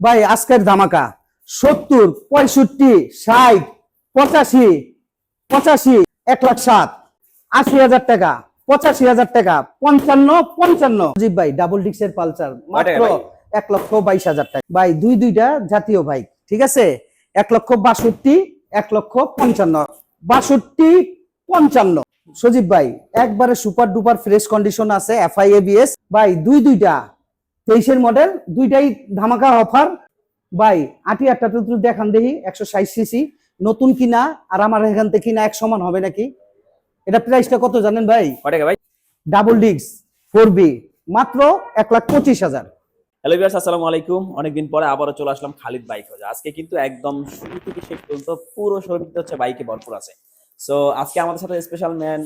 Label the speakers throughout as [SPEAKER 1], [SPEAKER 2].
[SPEAKER 1] ভাই আজকের ধামাকা সত্তর পঁয়ষট্টি ষাট পঁচাশি পঁচাশি এক লাখ সাত আশি হাজার টাকা পঁচাশি হাজার টাকা পঞ্চান্ন পঞ্চান্ন। জি ভাই ডাবল ডিক্সের পালসার মাত্র এক লক্ষ বাইশ হাজার টাকা। ভাই দুই দুইটা জাতীয় বাইক ঠিক আছে? এক লক্ষ বাষট্টি এক লক্ষ পঞ্চান্ন বাষট্টি পঞ্চান্ন। সজীব ভাই একবারে সুপার ডুপার ফ্রেশ কন্ডিশন আছে এফআই এবিএস ভাই দুই দুইটা তেইশের মডেল দুইটাই ধামাকা অফার ভাই আটি আটটা তো দেখান দেখি একশো ষাট সিসি নতুন কিনা আর আমার এখান থেকে কিনা এক সমান হবে নাকি? এটা প্রাইসটা কত জানেন ভাই?
[SPEAKER 2] ভাই?
[SPEAKER 1] ডাবল ডিস্ক ফোর বি মাত্র এক লাখ পঁচিশ হাজার।
[SPEAKER 2] হ্যালো ভিউয়ার্স আসসালামু আলাইকুম। অনেকদিন পরে আবারও চলে আসলাম খালিদ বাইক হাউসে আজকে কিন্তু একদম শুরু থেকে শেষ পর্যন্ত পুরো শোরুমটা হচ্ছে বাইকে ভরপুর আছে। সো আজকে আমাদের সাথে স্পেশাল ম্যান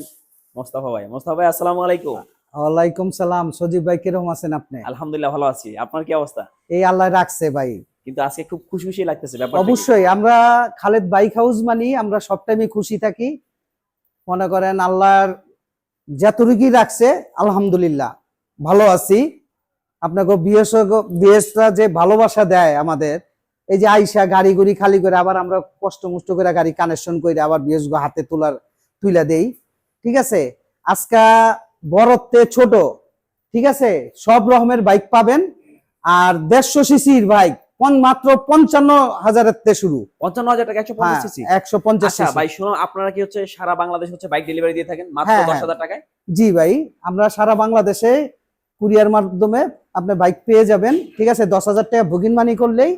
[SPEAKER 2] মোস্তাফা ভাই। মোস্তাফা ভাই আসসালামু আলাইকুম।
[SPEAKER 1] ওয়ালাইকুম সালাম। সজীব ভাই কীরকম আছেন আপনি?
[SPEAKER 2] আলহামদুলিল্লাহ ভালো আছি। আপনার কি অবস্থা?
[SPEAKER 1] এই আল্লাহ রাখছে ভাই।
[SPEAKER 2] কিন্তু আজকে খুব খুশি খুশি লাগতেছে ব্যাপারটা কি?
[SPEAKER 1] অবশ্যই আমরা খালেদ বাইক হাউস মানি আমরা সব টাইমে খুশি থাকি। মনে করেন আল্লাহর যতটুকুই রাখছে আলহামদুলিল্লাহ ভালো আছি। আপনাকে বিএস বিএসরা যে ভালোবাসা দেয় আমাদের এই যে আইসা গাড়ি গুড়ি খালি করে আবার আমরা কষ্ট মুষ্ট করে গাড়ি কানেকশন করে আবার বিএস হাতে তোলার তুইলা দেই। ঠিক আছে? আজকা বড়তে ছোট ঠিক আছে? সব রকমের বাইক পাবেন। আর দেড়শো সিসির বাইক মাত্র পঞ্চান্ন হাজারের শুরু।
[SPEAKER 2] পঞ্চান্ন হাজার টাকা একশো পঞ্চাশ সিসি?
[SPEAKER 1] একশো পঞ্চাশ
[SPEAKER 2] আচ্ছা ভাই শুনো আপনারা কি হচ্ছে সারা বাংলাদেশ হচ্ছে বাইক ডেলিভারি দিয়ে থাকেন? মাত্র
[SPEAKER 1] হ্যাঁ,
[SPEAKER 2] দশ
[SPEAKER 1] হ্যাঁ।
[SPEAKER 2] হাজার টাকায়?
[SPEAKER 1] জি ভাই আমরা সারা বাংলাদেশে কুরিয়ার মাধ্যমে আপনি বাইক পেয়ে যাবেন ঠিক আছে? দশ হাজার টাকা বুকিং মানি করলেই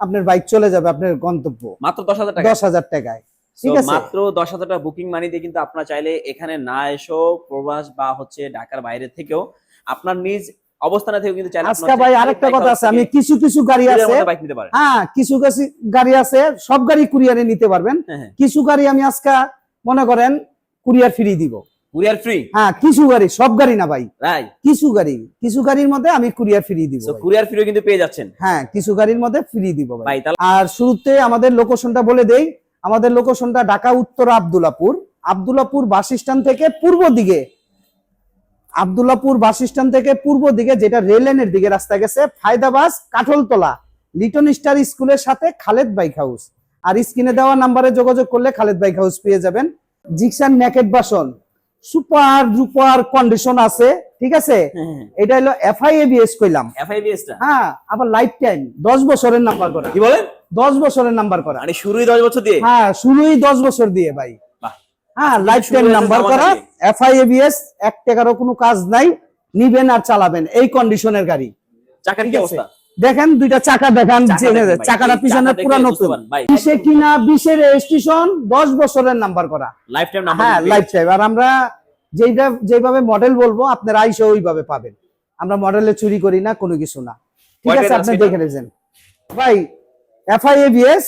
[SPEAKER 1] আপনার বাইক চলে যাবে আপনার গন্তব্য।
[SPEAKER 2] মাত্র দশ হাজার টাকা
[SPEAKER 1] দশ হাজার টাকায়। ঠিক
[SPEAKER 2] So,
[SPEAKER 1] আছে।
[SPEAKER 2] মাত্র দশ হাজার টাকা বুকিং মানি দিয়ে কিন্তু আপনারা চাইলে এখানে না এসো প্রবাস বা হচ্ছে ঢাকার বাইরে থেকেও আপনার নিজ অবস্থানে থেকেও কিন্তু
[SPEAKER 1] আজকে ভাই আরেকটা কথা আছে আমি কিছু কিছু গাড়ি আছে।
[SPEAKER 2] বাইক নিতে পারেন।
[SPEAKER 1] হ্যাঁ কিছু কিছু গাড়ি আছে সব গাড়ি কুরিয়ারে নিতে পারবেন।
[SPEAKER 2] হ্যাঁ হ্যাঁ।
[SPEAKER 1] কিছু গাড়ি আমি আজকে মনে করেন কুরিয়ার ফ্রি দিব।
[SPEAKER 2] কুরিয়ার ফ্রি
[SPEAKER 1] হ্যাঁ কিছু গাড়ি সব গাড়ি না ভাই।
[SPEAKER 2] রাই
[SPEAKER 1] কিছু গাড়ি কিছু গাড়ির মধ্যে আমি কুরিয়ার ফ্রি দিব
[SPEAKER 2] কুরিয়ার ফ্রিও কিন্তু পেয়ে যাচ্ছেন।
[SPEAKER 1] হ্যাঁ কিছু গাড়ির মধ্যে ফ্রি দিব ভাই।
[SPEAKER 2] ভাই
[SPEAKER 1] আর শুরুতে আমাদের লোকেশনটা বলে দেই আমাদের লোকেশনটা ঢাকা উত্তর আবদুল্লাপুর। আবদুল্লাপুর বাস স্ট্যান্ড থেকে পূর্ব দিকে। আবদুল্লাপুর বাস স্ট্যান্ড থেকে পূর্ব দিকে যেটা রেল লাইনের দিকে রাস্তা গেছে ফায়দাবাস কাঠলতলা লিটন স্টার স্কুলের সাথে খালেদ বাইক হাউস। আর স্ক্রিনে দেওয়া নাম্বারে যোগাযোগ করলে খালেদ বাইক হাউস পেয়ে যাবেন। Gixxer naked version super duper condition আছে ঠিক আছে? এটা হলো এফআই এবিএস কইলাম।
[SPEAKER 2] এফআইবিএস
[SPEAKER 1] হ্যাঁ আবার লাইফ টাইম দশ বছরের নাম্বার করা।
[SPEAKER 2] কি বলেন?
[SPEAKER 1] দশ বছরের নাম্বার করা।
[SPEAKER 2] মানে শুরুই দশ বছর দিয়ে?
[SPEAKER 1] হ্যাঁ শুরুই দশ বছর দিয়ে ভাই। হ্যাঁ লাইফ টাইম নাম্বার করা। এফআই এবিএস এক টাকারও কোনো কাজ নাই নিবেন আর চালাবেন এই কন্ডিশনের গাড়ি।
[SPEAKER 2] চাকার কি অবস্থা?
[SPEAKER 1] দেখেন দুইটা চাকা দেখান চাকাটা পিছনে পুরা নতুন। বিশে কিনা বিশের রেজিস্ট্রেশন দশ বছরের নাম্বার করা।
[SPEAKER 2] লাইফ টাইম
[SPEAKER 1] হ্যাঁ লাইফ টাইম আর আমরা যেটা যেভাবে মডেল বলব আপনার আইসে ওইভাবে পাবেন। আমরা মডেলে চুরি করি না কোনো কিছু না। ঠিক আছে
[SPEAKER 2] আছে
[SPEAKER 1] আপনি দেখে নেবেন। ভাই এফআই এবিএস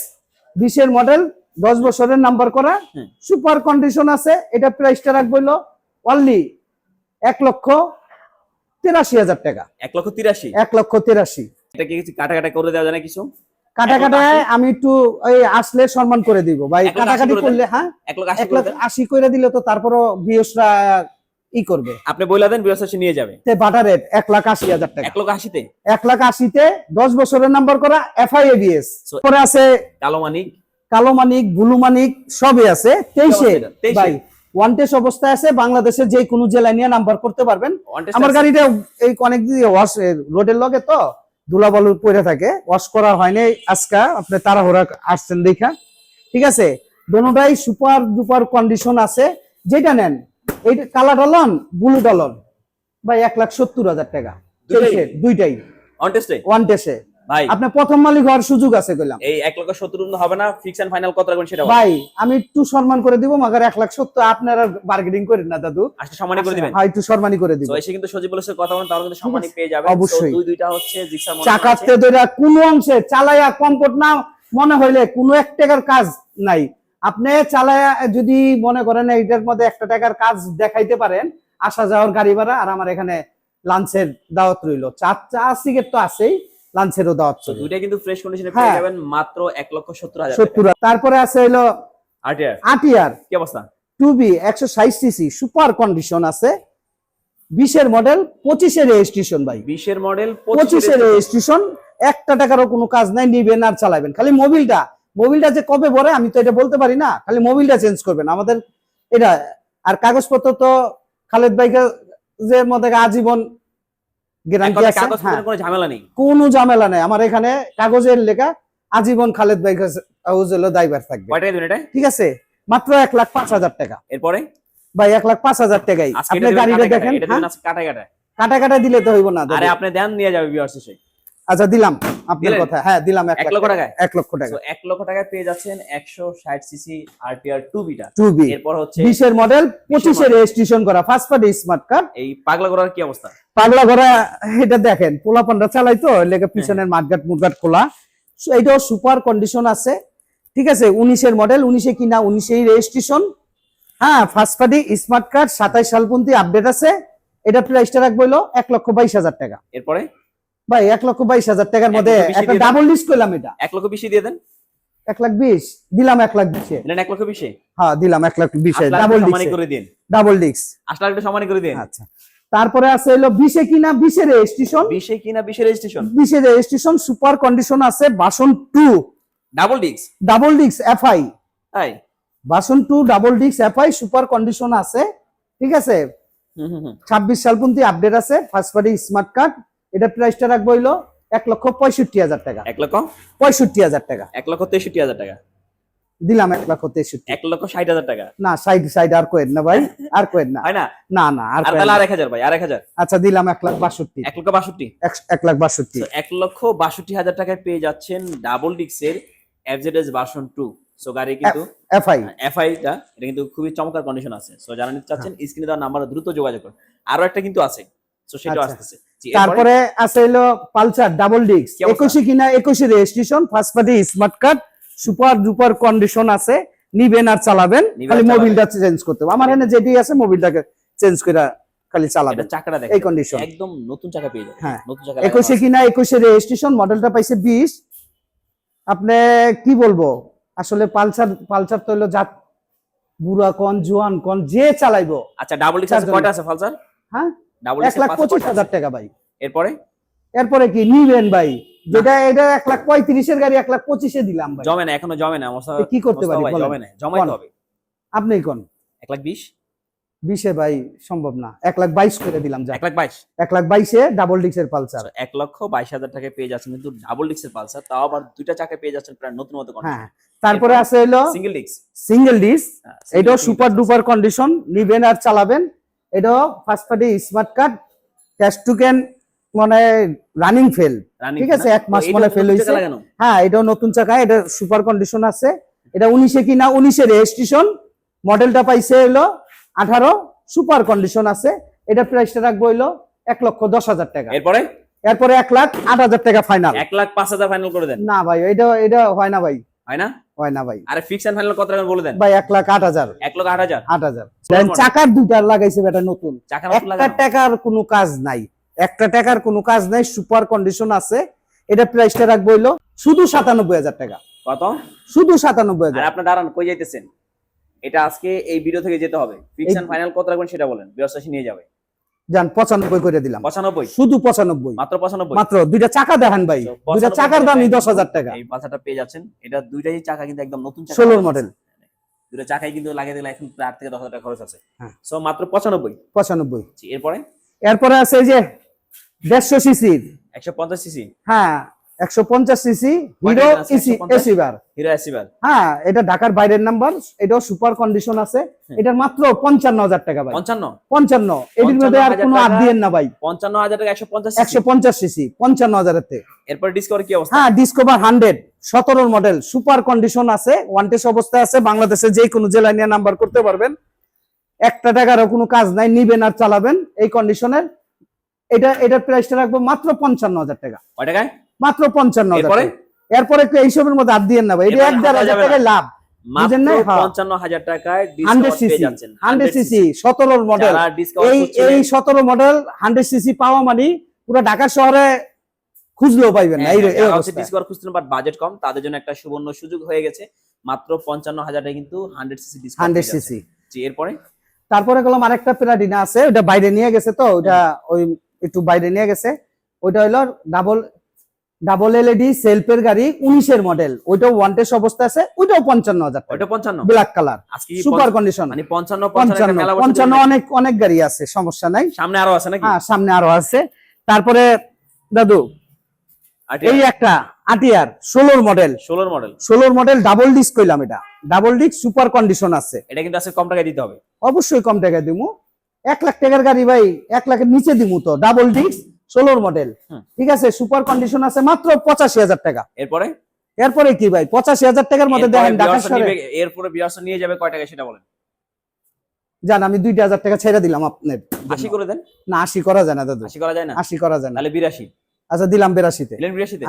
[SPEAKER 1] বিশের মডেল দশ বছরের নাম্বার করা। সুপার কন্ডিশন আছে এটা প্রাইসটা রাখব হলো অনলি এক লক্ষ তেরাশি হাজার টাকা।
[SPEAKER 2] এক লক্ষ তিরাশি?
[SPEAKER 1] এক লক্ষ তেরাশি।
[SPEAKER 2] এটা কি কিছু কাটা কাটা করে দেওয়া যায় না কিছু?
[SPEAKER 1] কাটা কাটায় আমি একটু এই আসলে সম্মান করে দিব। ভাই কাটাকাটি করলে হ্যাঁ?
[SPEAKER 2] এক লক্ষ আশি করে
[SPEAKER 1] দিলে তো তারপরও বিয়সরা ই করবে।
[SPEAKER 2] আপনি বইলা দেন বৃহস্পতি নিয়ে যাবে।
[SPEAKER 1] তে বাটার রেট এক লাখ আশি হাজার টাকা।
[SPEAKER 2] এক লক্ষ আশিতে?
[SPEAKER 1] এক লাখ আশিতে দশ বছরের নাম্বার করা এফআই এবিএস
[SPEAKER 2] So-
[SPEAKER 1] পরে আছে
[SPEAKER 2] কালো মানিক।
[SPEAKER 1] কালো মানিক ব্লু মানিক সবই আছে। তেইশে
[SPEAKER 2] অবস্থা? 23
[SPEAKER 1] ভাই ওয়ান টেস্ট অবস্থায় আছে। বাংলাদেশের যে কোনো জেলায় নিয়ে নাম্বার করতে পারবেন। আমার? গাড়িটা এই অনেক দিন ওয়াশ রোডের লগে তো ধুলাবালু পড়ে থাকে। ওয়াশ করা হয়নি আজকা। আপনি তাড়াহুড়া আসছেন দেখা। ঠিক আছে? দোনোটাই সুপার ডুপার কন্ডিশন আছে। যেটা নেন এই কালারটা লন ব্লুটা লন ভাই এক লাখ সত্তর হাজার টাকা।
[SPEAKER 2] দুইটাই?
[SPEAKER 1] ওয়ান টেস্টে
[SPEAKER 2] ভাই।
[SPEAKER 1] আপনার প্রথম মালিক হওয়ার সুযোগ আছে কইলাম।
[SPEAKER 2] এই লক্ষ সত্তর কিন্তু হবে না ফিক্স এন্ড ফাইনাল কত রাখবেন সেটা
[SPEAKER 1] ভাই আমি একটু সম্মান করে দিব মাগার লাখ সত্তর আপনারা বার্গেনিং করেন না দাদু।
[SPEAKER 2] আজকে সম্মানী করে দিবেন।
[SPEAKER 1] হ্যাঁ একটু সম্মানই করে দিব।
[SPEAKER 2] তো এসে কিন্তু সজীব বলেছে কথা বলেন তাহলে কিন্তু সম্মানী
[SPEAKER 1] আছে।
[SPEAKER 2] পেয়ে যাবেন।
[SPEAKER 1] অবশ্যই।
[SPEAKER 2] দুই দুইটা হচ্ছে জিক্সার মডেল
[SPEAKER 1] চাকাতে ধরে কোনো অংশে চালাইয়া কমফোর্ট না মনে হইলে কোনো এক টাকার কাজ নাই। আপনি চালায়া যদি মনে করেন এইটার মধ্যে একটা টাকার কাজ দেখাইতে পারেন আসা যাওয়ার গাড়ি ভাড়া আর আমার এখানে লাঞ্চের দাওয়াত রইল। চা চা সিগারেট তো আছেই লাঞ্চেরও দাওয়াত
[SPEAKER 2] তো দুইটা কিন্তু ফ্রেশ কন্ডিশনে
[SPEAKER 1] হ্যাঁ।
[SPEAKER 2] পেয়ে যাবেন মাত্র এক লক্ষ সত্তর হাজার
[SPEAKER 1] সত্তর তারপরে আছে হইল
[SPEAKER 2] আটিয়ার
[SPEAKER 1] আটিয়ার
[SPEAKER 2] কি অবস্থা?
[SPEAKER 1] টু বি একশো ষাট সিসি সুপার কন্ডিশন আছে। বিশের মডেল পঁচিশের রেজিস্ট্রেশন ভাই।
[SPEAKER 2] বিশের মডেল
[SPEAKER 1] পঁচিশের রেজিস্ট্রেশন একটা টাকারও কোনো কাজ নাই নিবেন আর চালাবেন। খালি মোবিলটা মোবিলটা যে কবে ভরে আমি তো এটা বলতে পারি না খালি মোবিলটা চেঞ্জ করবেন। আমাদের এটা আর কাগজপত্র তো খালেদ ভাইকে যে মধ্যে আজীবন গ্যারান্টি আছে হ্যাঁ।
[SPEAKER 2] কোনো ঝামেলা নেই।
[SPEAKER 1] কোনো ঝামেলা নেই। আমার এখানে কাগজের লেখা আজীবন খালেদ ভাই হাউস হলো দায়বার থাকবে। ঠিক আছে। মাত্র এক লাখ পাঁচ হাজার টাকা।
[SPEAKER 2] এরপরে?
[SPEAKER 1] ভাই এক লাখ পাঁচ হাজার টাকাই। আপনি গাড়িটা দেখেন
[SPEAKER 2] কাটা কাটা
[SPEAKER 1] কাটা কাটা দিলে তো হইব না
[SPEAKER 2] আরে আপনি দেন নিয়ে যাবে ভিউয়ার্স এসে।
[SPEAKER 1] আচ্ছা দিলাম আপনার কথা। হ্যাঁ দিলাম এক
[SPEAKER 2] এক লক্ষ
[SPEAKER 1] টাকা।
[SPEAKER 2] টাকায়?
[SPEAKER 1] এক লক্ষ টাকা।
[SPEAKER 2] তো এক লক্ষ টাকায় পেয়ে যাচ্ছেন একশো ষাট CC RTR two beta
[SPEAKER 1] two. V
[SPEAKER 2] এরপর হচ্ছে
[SPEAKER 1] বিশের মডেল পঁচিশে রেজিস্ট্রেশন করা ফার্স্ট পার্টি স্মার্ট কার্ড
[SPEAKER 2] এই পাগলা করার কি অবস্থা?
[SPEAKER 1] পাগলা ঘোড়া এটা দেখেন পোলা পান্ডা চালাই তো লেগে পিছনের মাঠঘাট মুটঘাট খোলা। এটাও সুপার কন্ডিশন আছে। ঠিক আছে উনিশের মডেল উনিশে কিনা উনিশেই রেজিস্ট্রেশন হ্যাঁ ফার্স্ট পার্টি স্মার্ট কার্ড সাতাইশ সাল পর্যন্ত আপডেট আছে। এটা প্রাইসটা রাখব হলো এক লক্ষ বাইশ হাজার টাকা।
[SPEAKER 2] এরপরে?
[SPEAKER 1] ভাই এক লক্ষ বাইশ হাজার টাকার মধ্যে একটা ডাবল লিস্ট করলাম এটা।
[SPEAKER 2] এক লক্ষ বিশে দিয়ে দেন।
[SPEAKER 1] এক লাখ বিশ দিলাম এক লাখ বিশে।
[SPEAKER 2] এক লক্ষ বিশে?
[SPEAKER 1] হ্যাঁ দিলাম এক লাখ বিশে ডাবল
[SPEAKER 2] করে দিন।
[SPEAKER 1] ডাবল
[SPEAKER 2] আসলে একটু করে দিন।
[SPEAKER 1] আচ্ছা। তারপরে আছে হলো বিশে কিনা বিশে রেজিস্ট্রেশন
[SPEAKER 2] বিশে কিনা বিশে রেজিস্ট্রেশন
[SPEAKER 1] বিশে রেজিস্ট্রেশন সুপার কন্ডিশন আছে version two
[SPEAKER 2] double disc
[SPEAKER 1] double disc FI
[SPEAKER 2] I
[SPEAKER 1] version two double disc FI super condition আছে। ঠিক আছে? ছাব্বিশ সাল পর্যন্ত আপডেট আছে। ফার্স্ট পার্টি স্মার্ট কার্ড এটা প্রাইসটা রাখব হইল এক লক্ষ পঁয়ষট্টি হাজার টাকা।
[SPEAKER 2] এক লক্ষ?
[SPEAKER 1] পঁয়ষট্টি হাজার টাকা।
[SPEAKER 2] এক লক্ষ তেষট্টি হাজার টাকা।
[SPEAKER 1] দিলাম এক লক্ষ তেষট্টি।
[SPEAKER 2] এক লক্ষ ষাট হাজার টাকা।
[SPEAKER 1] না সাইড সাইড আর কোয়েন না ভাই আর কোয়েন না।
[SPEAKER 2] না?
[SPEAKER 1] না না আর
[SPEAKER 2] তাহলে আর এক হাজার ভাই আর এক হাজার।
[SPEAKER 1] আচ্ছা দিলাম এক লাখ বাষট্টি।
[SPEAKER 2] এক লক্ষ বাষট্টি।
[SPEAKER 1] এক- লাখ বাষট্টি।
[SPEAKER 2] এক লক্ষ বাষট্টি হাজার টাকায় পেয়ে যাচ্ছেন ডাবল ডিক্সের এফজেডএস ভার্সন টু সো গাড়ি কিন্তু
[SPEAKER 1] এফআই
[SPEAKER 2] এফআইটা এটা কিন্তু খুবই চমৎকার কন্ডিশন আছে। সো যারা নিতে চাচ্ছেন স্ক্রিনে দেওয়া নাম্বার দ্রুত যোগাযোগ করুন। আরও একটা কিন্তু আছে। সো সেটাও
[SPEAKER 1] আচ্ছা।
[SPEAKER 2] আসতেছে?
[SPEAKER 1] তারপরে আছে হলো পালসার ডাবল ডিস্ক। একুশে কিনা একুশে registration first party smart card super duper condition আছে। নিবেন আর চালাবেন খালি মোবিলটা চেঞ্জ করতে হবে। আমার এখানে যেটি আছে মোবিলটাকে চেঞ্জ করে খালি চালাবেন।
[SPEAKER 2] চাকাটা দেখেন।
[SPEAKER 1] এই কন্ডিশন
[SPEAKER 2] একদম নতুন চাকা পেয়ে যাবেন।
[SPEAKER 1] হ্যাঁ।
[SPEAKER 2] নতুন চাকা
[SPEAKER 1] একুশে কিনা একুশে রেজিস্ট্রেশন মডেলটা পাইছে বিশ। আপনি কি বলব? আসলে পালসার পালসার তো হলো জাত বুড়া কন জোয়ান কন যে চালাইবো।
[SPEAKER 2] আচ্ছা ডাবল ডিক্স কয়টা আছে ফালসার
[SPEAKER 1] হ্যাঁ?
[SPEAKER 2] ডাবল
[SPEAKER 1] এক লাখ পঁচিশ হাজার টাকা ভাই।
[SPEAKER 2] এরপরে?
[SPEAKER 1] এরপরে কি? নিবেন ভাই। যেটা এটা এক লাখ পঁয়ত্রিশের গাড়ি এক লাখ পঁচিশে দিলাম ভাই।
[SPEAKER 2] জমে না এখনও জমে না
[SPEAKER 1] কি করতে পারি
[SPEAKER 2] জমে না জমাইতে হবে।
[SPEAKER 1] আপনি কোন।
[SPEAKER 2] এক লাখ বিশ?
[SPEAKER 1] বিশে ভাই সম্ভব না। এক লাখ বাইশ করে দিলাম যা
[SPEAKER 2] এক লাখ বাইশ?
[SPEAKER 1] এক লাখ বাইশে ডাবল ডিক্সের পালসার।
[SPEAKER 2] আচ্ছা, এক লক্ষ বাইশ হাজার টাকায় পেয়ে যাচ্ছেন কিন্তু ডাবল ডিক্সের পালসার তাও আবার দুইটা চাকা পেয়ে যাচ্ছেন প্রায় নতুন মতো
[SPEAKER 1] হ্যাঁ তারপরে আছে হলো
[SPEAKER 2] সিঙ্গেল ডিক্স
[SPEAKER 1] সিঙ্গেল ডিস্ক এটাও সুপার ডুপার কন্ডিশন নিবেন আর চালাবেন। এটাও first party smart card tax token মানে রানিং ফেল ঠিক আছে, এক মাস মনে হইছে।
[SPEAKER 2] লাগানো?
[SPEAKER 1] হ্যাঁ এটাও নতুন চাকা এটা সুপার কন্ডিশন আছে। এটা উনিশে কিনা? উনিশে রেজিস্ট্রেশন মডেলটা পাইছে হলো আঠারো সুপার কন্ডিশন আছে। এটা প্রাইসটা রাখব হইল এক লক্ষ দশ হাজার টাকা।
[SPEAKER 2] এরপরে?
[SPEAKER 1] এরপরে এক লাখ আট হাজার টাকা ফাইনাল
[SPEAKER 2] এক লাখ পাঁচ হাজার ফাইনাল করে দেন।
[SPEAKER 1] না ভাই এটা এটা হয় না ভাই।
[SPEAKER 2] হয় না?
[SPEAKER 1] হয় না ভাই।
[SPEAKER 2] আরে ফিক্স এন্ড ফাইনাল কত টাকা বলে দেন?
[SPEAKER 1] ভাই এক লাখ আট হাজার।
[SPEAKER 2] এক লক্ষ আট হাজার?
[SPEAKER 1] আট হাজার।
[SPEAKER 2] Slow model।
[SPEAKER 1] চাকার দুইটা লাগাইছে বেটা নতুন।
[SPEAKER 2] চাকা
[SPEAKER 1] একটা টাকার কোনো কাজ নাই। একটা টাকার কোনো কাজ নাই সুপার কন্ডিশন আছে। এটা প্রাইসটা রাখব হইল শুধু সাতানব্বই হাজার টাকা।
[SPEAKER 2] কত?
[SPEAKER 1] শুধু
[SPEAKER 2] আর আপনি দাঁড়ান কই যাইতেছেন? এটা আজকে এই ভিডিও থেকে যেতে হবে। ফিক্স এন্ড ফাইনাল কত রাখবেন সেটা বলেন। ব্যবস্থা নিয়ে যাবে।
[SPEAKER 1] যান পঁচানব্বই করে দিলাম।
[SPEAKER 2] পঁচানব্বই?
[SPEAKER 1] শুধু পঁচানব্বই।
[SPEAKER 2] মাত্র পঁচানব্বই?
[SPEAKER 1] মাত্র দুইটা চাকা দেখান ভাই। দুইটা চাকার দামই দশ হাজার টাকা।
[SPEAKER 2] এই পাঁচাটা পেয়ে যাচ্ছেন। এটা দুইটাই চাকা কিন্তু একদম নতুন
[SPEAKER 1] ষোলোর মডেল
[SPEAKER 2] দুটো চাকাই কিন্তু লাগিয়ে দিলে এখন প্রায় আট থেকে দশ হাজার টাকা খরচ আছে।
[SPEAKER 1] হ্যাঁ।
[SPEAKER 2] সো মাত্র পঁচানব্বই?
[SPEAKER 1] পঁচানব্বই।
[SPEAKER 2] এরপরে?
[SPEAKER 1] এরপরে আছে যে দেড়শো সিসির।
[SPEAKER 2] একশো পঞ্চাশ সিসি?
[SPEAKER 1] হ্যাঁ একশো পঞ্চাশ সিসি হিরো? এসি
[SPEAKER 2] 150?
[SPEAKER 1] এসিবার
[SPEAKER 2] হিরো এসিবার
[SPEAKER 1] হ্যাঁ এটা ঢাকার বাইরের নাম্বার এটাও সুপার কন্ডিশন আছে।
[SPEAKER 2] হুম।
[SPEAKER 1] এটার মাত্র পঞ্চান্ন হাজার টাকা ভাই।
[SPEAKER 2] পঞ্চান্ন?
[SPEAKER 1] পঞ্চান্ন। এটির মধ্যে আর কোনো আর। দিয়েন না ভাই।
[SPEAKER 2] পঞ্চান্ন হাজার টাকা একশো পঞ্চাশ
[SPEAKER 1] একশো পঞ্চাশ সিসি পঞ্চান্ন হাজারের থেকে
[SPEAKER 2] এরপর ডিসকভার কি অবস্থা?
[SPEAKER 1] হ্যাঁ ডিসকভার হান্ড্রেড সতেরোর মডেল সুপার কন্ডিশন আছে ওয়ান্টেস অবস্থায় আছে বাংলাদেশে যে কোনো জেলায় নিয়ে নাম্বার করতে পারবেন। একটা টাকারও কোনো কাজ নাই নিবেন আর চালাবেন এই কন্ডিশনের এটা এটার প্রাইসটা রাখব মাত্র পঞ্চান্ন হাজার টাকা।
[SPEAKER 2] কয় টাকায়?
[SPEAKER 1] মাত্র পঞ্চান্ন
[SPEAKER 2] এরপরে?
[SPEAKER 1] একটু এইসবের মধ্যে আর দিয়েন না ভাই এটা এক দেড় হাজার টাকায় লাভ? হ্যাঁ। মানে ঢাকা শহরে খুঁজলেও পাইবেন না। এই এই অবস্থা।
[SPEAKER 2] ডিসকভার খুঁজছেন বাট বাজেট কম তাদের জন্য একটা সুবর্ণ সুযোগ হয়ে গেছে। মাত্র পঞ্চান্ন হাজার টাকা কিন্তু হান্ড্রেড সিসি
[SPEAKER 1] হান্ড্রেড সিসি।
[SPEAKER 2] এরপরে?
[SPEAKER 1] তারপরে গেলাম আরেকটা প্লাটিনা আছে ওটা বাইরে নিয়ে গেছে তো ওটা ওই একটু বাইরে নিয়ে গেছে। ওইটা হইল ডাবল ডাবল এলইডি সেলফের গাড়ি উনিশের মডেল ওইটাও ওয়ান টেস্ট অবস্থা আছে ওইটাও পঞ্চান্ন হাজার টাকা।
[SPEAKER 2] ওইটা পঞ্চান্ন?
[SPEAKER 1] ব্ল্যাক কালার সুপার কন্ডিশন
[SPEAKER 2] মানে পঞ্চান্ন পঞ্চান্ন
[SPEAKER 1] পঞ্চান্ন। অনেক অনেক গাড়ি আছে সমস্যা নাই।
[SPEAKER 2] সামনে আরও আছে নাকি?
[SPEAKER 1] হ্যাঁ সামনে আরও আছে। তারপরে দাদু এই একটা আটিয়ার ষোলোর মডেল
[SPEAKER 2] ষোলোর মডেল
[SPEAKER 1] ষোলোর মডেল ডাবল ডিস্ক কইলাম এটা। ডাবল ডিস্ক সুপার কন্ডিশন আছে।
[SPEAKER 2] এটা কিন্তু আজকে কম টাকায় দিতে হবে।
[SPEAKER 1] অবশ্যই কম টাকা দিমু। এক লাখ টাকার গাড়ি ভাই এক লাখের নিচে দিমু তো। ডাবল ডিস্ক ষোলোর মডেল ঠিক আছে সুপার কন্ডিশন আছে মাত্র পঁচাশি হাজার টাকা।
[SPEAKER 2] এরপরে?
[SPEAKER 1] এরপরে কি ভাই পঁচাশি হাজার টাকার মধ্যে দেখেন ঢাকা শহরে
[SPEAKER 2] এরপরে বিয়ার্স নিয়ে যাবে কয় টাকা সেটা বলেন?
[SPEAKER 1] জান আমি দুইটা হাজার টাকা ছেড়ে দিলাম আপনার
[SPEAKER 2] আশি করে দেন?
[SPEAKER 1] না আশি করা যায় না দাদু।
[SPEAKER 2] আশি করা যায় না?
[SPEAKER 1] আশি করা যায় না।
[SPEAKER 2] তাহলে বিরাশি।
[SPEAKER 1] আচ্ছা দিলাম বিরাশিতে।
[SPEAKER 2] বিরাশিতে?